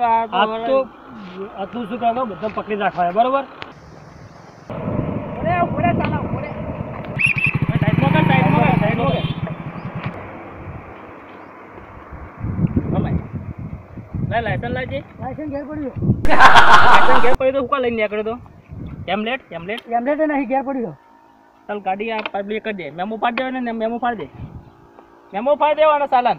આ તો આ તું શું કરો બધા પકડી રાખવા બરોબર. લાયસન્સ લાવજે. લાયસન્સ ઘેર પડ્યો લાયસન્સ ઘેર પડ્યો તો હું કા લઈને નીકળ્યો તો? Template, template. એમલેટ નહીં ઘેર પડ્યો ચાલ ગાડી આ પબ્લિક કરી દે મેમો પાડી દેવાનો ને મેમો પાડી દે મેમો પાડી દેવાનો સાલાન.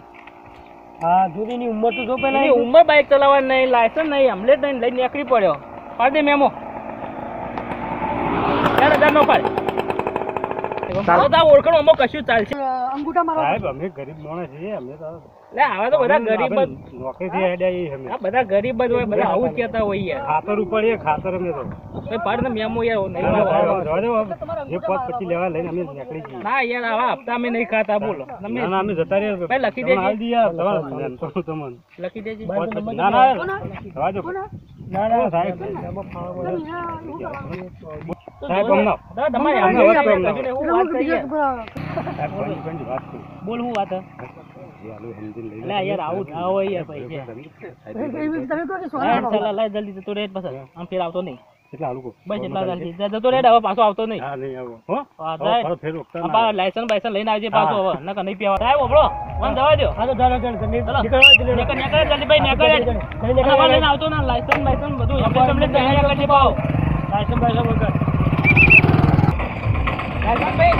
હા જુદીની ઉંમર તો જો એની ઉંમર બાઇક ચલાવવાની નહીં લાયસન્સ નહીં હમલેટ નહીં લઈને નીકળી પડ્યો. પાડી દે મેમો. ચાર હજાર નો પાડ ઓળખણ અમુક કશું ચાલશે. અંગૂઠા મારો. સાહેબ અમે ગરીબ માણસ છીએ અમે તો લે આવા તો બધા ગરીબ જ નોકરીથી હેડ્યા છીએ અમે. બધા ગરીબ જ હોય બધા આવું જ કહેતા હોય યાર. ખાતર ઉપાડીએ ખાતર અમે તો. ભાઈ પાડ ને મેમો યાર નહીં જે પછી લેવા લઈને અમે નીકળી જઈએ ના યાર આવા હપ્તા અમે નહીં ખાતા બોલો. તમે ના ના અમે જતા રહ્યા ભાઈ લખી દેજો દેજે. હાલ દઈએ તમારે તમને લખી દેજે. ના ના જવા દો. ના ના સાહેબ. સાહેબ અમને. ના, તમારે અમને વાત કરો. કશું હું વાત કરી સાહેબ ઘણી ઘણી વાત કરું. બોલ હું વાત લો. અલા યાર આવું ભાઈ ચાલ, જલ્દી તો રેટ પછી આમ ફેર આવતો નહીં. કેટલા કહો? બસ એટલા જલ્દી જતો રેડ હવે પાછો આવતો નહીં હા, નહીં આવો. હો? હા, પાછો. ફરો ફેર રોકતા ના પા લાયસન્સ બાયસન્સ લઈને આવજે પાછો હવે નકર નહીં પીવા સાહેબ ઓબળો વન જવા દો હા તો ધારો જલ્દી નીકળવા. નીકળ, નીકળ, જલ્દી ભાઈ નીકળ નીકળ, આમાં લઈને આવતો ના લાયસન્સ બાયસન્સ બધું આપણે તમને તૈયાર કરજે પાછો. લાયસન્સ બાયસન્સ વગર. લાયસન્સ ભાઈ?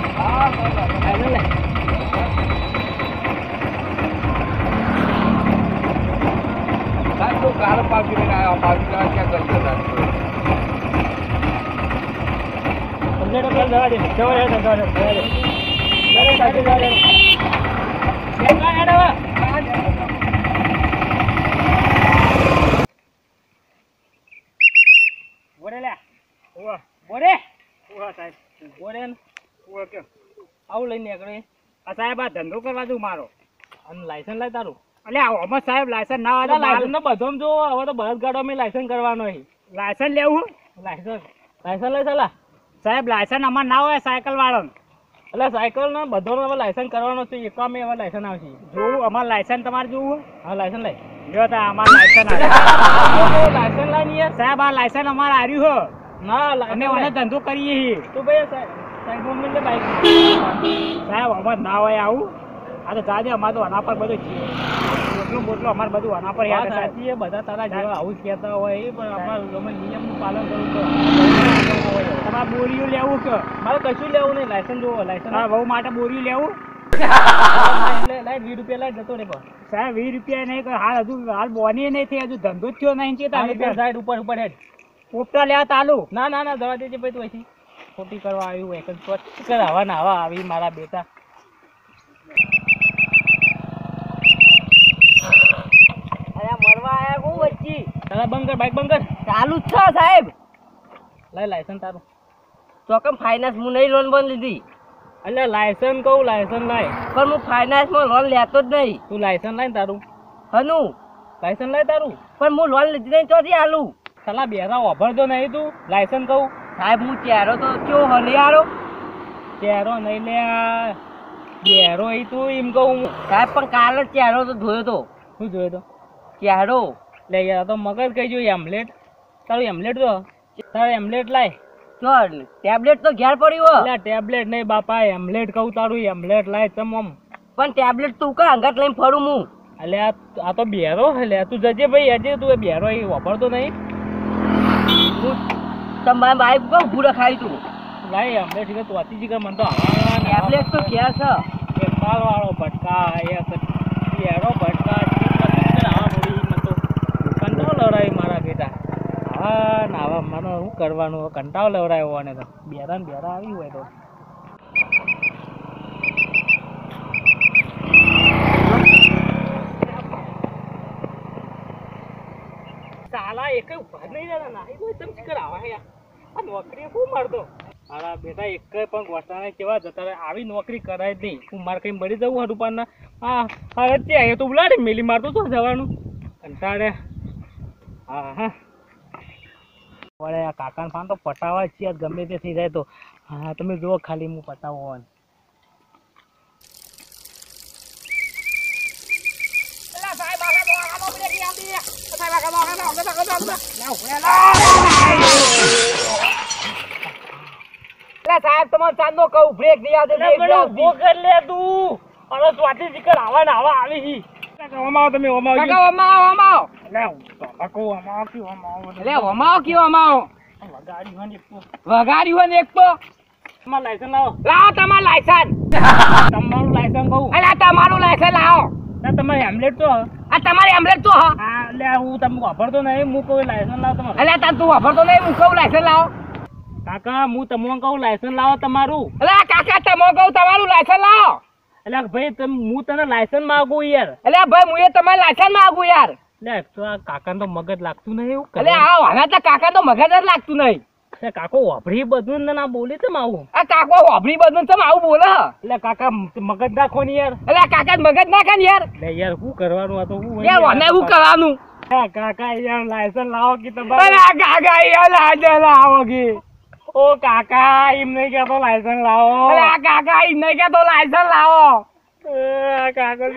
લાયસન્સ લે. કમ્પ્લેટ કર જવા દે જવા દે જવા દે જવા દે જવા દે સાથે જવા દે નીકળ હેડ હવે. બોલે લે. ઉવા, બોલે. ઉવા સાહેબ બોલે ને. ઉવા કે આવું લઈને નીકળે આ સાહેબ આ ધંધો કરવા દઉં મારો અને લાયસન્સ લાય તારું એટલે આમાં સાહેબ લાયસન્સ ના તો લાયસન્સ જો હવે તો બળદ ગાડો લાયસન્સ કરવાનો લાયસન્સ લેવું? લાયસન્સ. લાયસન્સ લઈ ચાલા સાહેબ લાયસન્સ અમાર ના હોય સાયકલ વાળાનું. એટલે સાયકલ ને બધોનો હવે લાયસન્સ કરવાનો છે એકામે હવે લાયસન્સ આવશે. જોવું અમાર લાયસન્સ તમારે જોવું? હા લાયસન્સ લઈ. જો તા અમાર લાયસન્સ આવ્યું. લાયસન્સ લાય સાહેબ આ લાયસન્સ અમારે આવ્યું હો. ના અમે ઓને ધંધો કરીએ તું ભાઈ સાઈડમાં સાહેબ અમાર ના હોય આવું. આ તો જાજે અમારે તો આના પર બધું છે બોટલું અમારે બધું આના પર યાદ સાચી એ બધા તારા જેવા આવું કહેતા હોય એ પણ અમારે અમે નિયમનું પાલન કરવું તો તમારે બોરીયું લેવું કે? મારે કશું લેવું નહીં લાયસન્સ જોવો લાયસન્સ હા બહુ માટે બોરીયું લેવું? વીસ રૂપિયા લાય જતો રે પણ સાહેબ વીસ રૂપિયા નહીં હાલ હજુ હાલ બોની નહીં થઈ હજુ ધંધો જ થયો નહીં છે સાઈડ ઉપર ઉપર હેડ. પોપટા લેવા તાલુ. ના ના ના દવા દેજે ભાઈ તું અહીંથી. ખોટી કરવા આવ્યું હોય સ્વચ્છ કર આવા ના આવી મારા બેટા અરે મરવા આયા કો તારા બંધ કર બાઈક બંધ કર ચાલુ જ છે સાહેબ. લઈ લાયસન્સ તારું. ચોકમ ફાઇનાન્સ હું નહીં લોન બંધ લીધી. એટલે લાયસન્સ કહું લાયસન્સ લાય પણ હું ફાઇનાન્સમાં લોન લેતો જ નહીં. તું લાયસન્સ લાય તારું. હનુ? લાયસન્સ લાય તારું. પણ હું લોન લીધી નહીં ચોથી આલુ? સલા બેરા ઓભરતો નહીં તું. લાયસન્સ કહું. સાહેબ હું ચહેરો તો કયો હલિયારો ચહેરો નહીં લે બેરો એ તું એમ કહું હું. સાહેબ પણ કાલે ચહેરો તો ધોયો તો. શું જોયો તો? ચહેરો લે યાર તો મગજ કઈ જોઈએ એમલેટ? તારું એમલેટ તો? તારું એમલેટ લાય. જો ટેબ્લેટ તો ઘેર પડ્યું હો. એટલે ટેબ્લેટ નહીં બાપા એમલેટ કહું તારું એમલેટ લાય તમ આમ. પણ ટેબ્લેટ તું કા અંગત લઈને ફરું હું? એટલે આ તો બેરો એટલે તું જજે ભાઈ આજે તું એ બેરો એ વાપરતો નહીં. તમારી બાઈક કો ખાઈ રખાયું તું લાય એમલેટ ઠીક તું અતિ જીગર મને તો ટેબ્લેટ તો ઘેર છે. એક માલ વાળો ભટકા એક બેરો ભટકા આવા થોડી મને તો કંટાળો લવડાવી મારા બેટા. હા, ના આવા મને શું કરવાનું? કંટાળો લવડાવ્યો અને તો. બેરા ને બેરા આવી હોય તો. સાલા, એક ઊભા જ નહીં રહેતા. નાહી તો એકદમ ચીકર હે આ નોકરી શું મારતો મારા બેટા, એક પણ ગોટાને કેવા જતા આવી નોકરી કરાય નહીં. હું મારે કઈ મળી જવું હરુપાના હા હા તે અહીંયા તો બોલાડે મેલી. મારતો તો જવાનું? કંટાળે. હા હા વળે આ કાકાને ફાન તો પટાવા જ છે ગમે તે થઈ જાય તો. હા તમે જુઓ ખાલી હું પટાવો એટલે સાહેબ તમને ચાંદો કહું બ્રેક નહીં આવતી બ્રેક લે તું. અને સ્વાતી જીકર આવા ને આવા આવી હી. ઓમાવો તમે ઓમાવો કાકા ઓમાવો કે ઓમાવો એક તો. વગાડ્યું એક તો. તમારું લાયસન્સ લાવો. લાવો તમારું લાયસન્સ તમારું લાયસન્સ કહું એટલે આ તમારું લાયસન્સ લાવો. ના તમારે હેમલેટ તો આ તમારી હેમલેટ તો હા. લે હું તમે વાપરતો નહીં હું કહું લાયસન્સ લાવો તમારું. એટલે તાર તું વાપરતો નહીં હું કહું લાયસન્સ લાવો. કાકા હું તમને કહું લાયસન્સ લાવો તમારું. આ કાકા તમે કહું તમારું લાયસન્સ લાવો. એટલે ભાઈ તમે હું તને લાયસન્સ માંગુ યાર. એટલે ભાઈ હું એ તમારું લાયસન્સ માંગુ યાર. તો આ કાકાને તો મગજ લાગતું નહીં એવું એટલે આ વાના તો કાકા તો મગજ જ લાગતું નહીં. એટલે કાકો બધું ને ના બોલી આવું આ કાકો હોભરી બધું તમે આવું બોલે એટલે કાકા મગજ નાખો ને યાર. એટલે કાકા મગજ નાખે ને યાર. એટલે યાર શું કરવાનું આ તો હું યાર વાને શું કરવાનું? હા, કાકા યાર લાયસન્સ લાવો કે તમારે? કાકા યાર લાજે લાવો કે. ઓ કાકા એમને ક્યાં તો લાયસન્સ લાવો. અરે આ કાકા એમને તો લાયસન્સ લાવો કાકા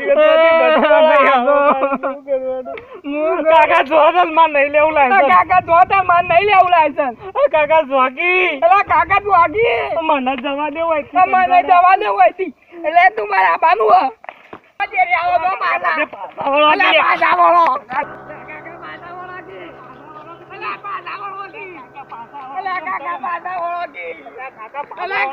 કાકા માં નહીં લેવું લાયસન્સ કાકા જો તે નહીં લેવું લાયસન્સ કાકા જોકી એટલે કાકા આગી મને જવા દેવું હોય મને જવા દે હોય એટલે તું મારા પાછા પાછા વળો. અલા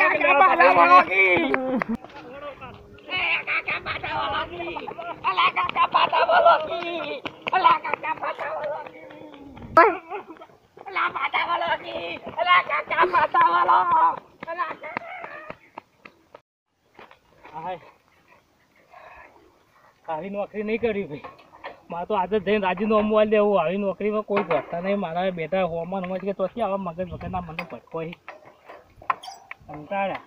આવી નોકરી નહીં કરી ભાઈ. મારે તો આજે જઈને રાજીનો મોબાઈલ લેવું આવી નોકરીમાં કોઈ ઘટતા નહીં. મારા બેટા હોમાં હોય કે તોથી આવા મગજ વગરના મને ભટકો કંટાળ્યા.